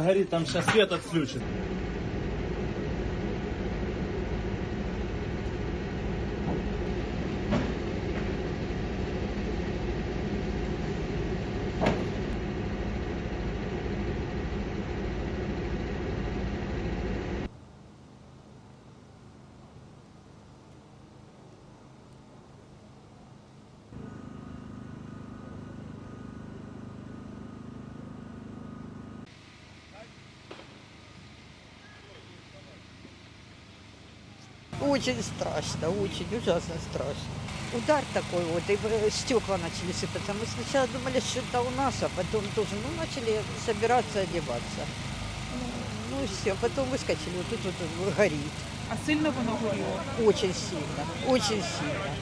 горит, там сейчас свет отключит. Очень страшно, очень ужасно страшно. Удар такой вот, и стекла начали сыпаться. Мы сначала думали, что это у нас, а потом тоже, ну, начали собираться, одеваться. Ну, все, потом выскочили, вот тут вот горит. А сильно воно горіло? Очень сильно, очень сильно.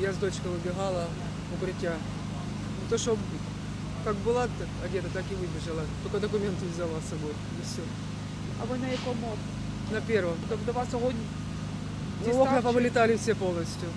Я с дочкой выбегала в укрытие. Ну, То, что как была т- одета, так и выбежала. Только документы взяла с собой. И все. А ви на якому? На первом. Тобто до вас огонь Ну, дістав окна чи- повылетали все полностью.